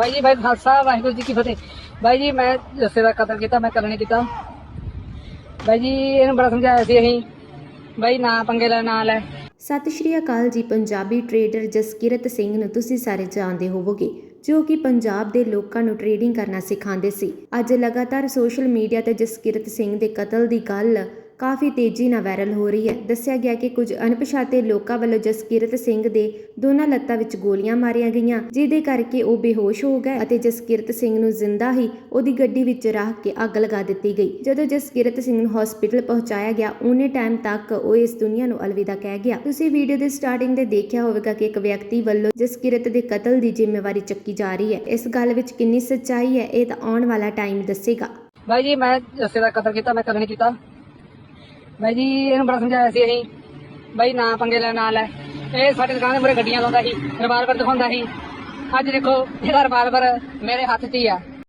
ਬਾਈ ਜੀ, ਬਾਈ ਖਾਲਸਾ, ਵਾਹਿਗੁਰੂ ਜੀ ਕੀ ਫਤਿਹ। ਬਾਈ ਜੀ, ਮੈਂ ਜੱਸੇ ਦਾ ਕਤਲ ਕੀਤਾ, ਮੈਂ ਕਤਲ ਕੀਤਾ। ਬਾਈ ਜੀ, ਇਹਨੂੰ ਬੜਾ ਸਮਝਾਇਆ ਸੀ ਅਸੀਂ। ਬਾਈ, ਨਾ ਪੰਗੇ ਲੈ, ਨਾ ਲੈ। ਸਤਿ ਸ਼੍ਰੀ ਅਕਾਲ ਜੀ, ਪੰਜਾਬੀ ਟ੍ਰੇਡਰ ਜਸਕਿਰਤ ਸਿੰਘ ਨੂੰ ਤੁਸੀਂ ਸਾਰੇ ਜਾਣਦੇ ਹੋਵੋਗੇ, ਜੋ ਕਿ ਪੰਜਾਬ ਦੇ ਲੋਕਾਂ ਨੂੰ ਟ੍ਰੇਡਿੰਗ ਕਰਨਾ ਸਿਖਾਉਂਦੇ ਸੀ। ਅੱਜ ਲਗਾਤਾਰ ਸੋਸ਼ਲ ਮੀਡੀਆ ਤੇ ਜਸਕਿਰਤ ਸਿੰਘ ਦੇ ਕਤਲ ਦੀ ਗੱਲ ਕਾਫੀ ਤੇਜ਼ੀ ਨਾਲ ਵਾਇਰਲ ਹੋ ਰਹੀ ਹੈ। ਦੱਸਿਆ ਗਿਆ ਕਿ ਕੁਝ ਅਣਪਛਾਤੇ ਲੋਕਾਂ ਵੱਲੋਂ ਜਸਕਿਰਤ ਸਿੰਘ ਦੇ ਦੋਨਾਂ ਲੱਤਾਂ ਵਿੱਚ ਗੋਲੀਆਂ ਮਾਰੀਆਂ ਗਈਆਂ, ਜਿਹਦੇ ਕਰਕੇ ਉਹ ਬੇਹੋਸ਼ ਹੋ ਗਏ ਅਤੇ ਜਸਕਿਰਤ ਸਿੰਘ ਨੂੰ ਜ਼ਿੰਦਾ ਹੀ ਉਹਦੀ ਗੱਡੀ ਵਿੱਚ ਰੱਖ ਕੇ ਅੱਗ ਲਗਾ ਦਿੱਤੀ ਗਈ। ਜਦੋਂ ਜਸਕਿਰਤ ਸਿੰਘ ਨੂੰ ਹਸਪੀਟਲ ਪਹੁੰਚਾਇਆ ਗਿਆ, ਉਹਨੇ ਟਾਈਮ ਤੱਕ ਉਹ ਇਸ ਦੁਨੀਆ ਨੂੰ ਅਲਵਿਦਾ ਕਹਿ ਗਿਆ। ਤੁਸੀਂ ਵੀਡੀਓ ਦੇ ਸਟਾਰਟਿੰਗ ਤੇ ਦੇਖਿਆ ਹੋਵੇਗਾ ਕਿ ਇੱਕ ਵਿਅਕਤੀ ਵੱਲੋਂ ਜਸਕਿਰਤ ਦੇ ਕਤਲ ਦੀ ਜ਼ਿੰਮੇਵਾਰੀ ਚੱਕੀ ਜਾ ਰਹੀ ਹੈ। ਇਸ ਗੱਲ ਵਿੱਚ ਕਿੰਨੀ ਸੱਚਾਈ ਹੈ, ਇਹ ਤਾਂ ਆਉਣ ਵਾਲਾ ਟਾਈਮ ਦੱਸੇਗਾ। ਬਾਈ ਜੀ, ਮੈਂ ਜੱਸੇ ਦਾ ਕਤਲ ਕੀਤਾ, ਮੈਂ ਕਤਲ ਨਹੀਂ ਕੀਤਾ। ਬਾਈ ਜੀ, ਇਹਨੂੰ ਬੜਾ ਸਮਝਾਇਆ ਸੀ ਅਸੀਂ। ਬਾਈ, ਨਾ ਪੰਗੇ ਲੈ ਨਾਲ ਲੈ। ਇਹ ਸਾਡੇ ਦੁਕਾਨ ਦੇ ਮੂਹਰੇ ਗੱਡੀਆਂ ਲਾਉਂਦਾ ਸੀ ਰਿਵਾਲਵਰ ਦਿਖਾਉਂਦਾ ਸੀ। ਅੱਜ ਦੇਖੋ, ਇਹਦਾ ਰਿਵਾਲਵਰ ਮੇਰੇ ਹੱਥ 'ਚ ਹੀ ਆ।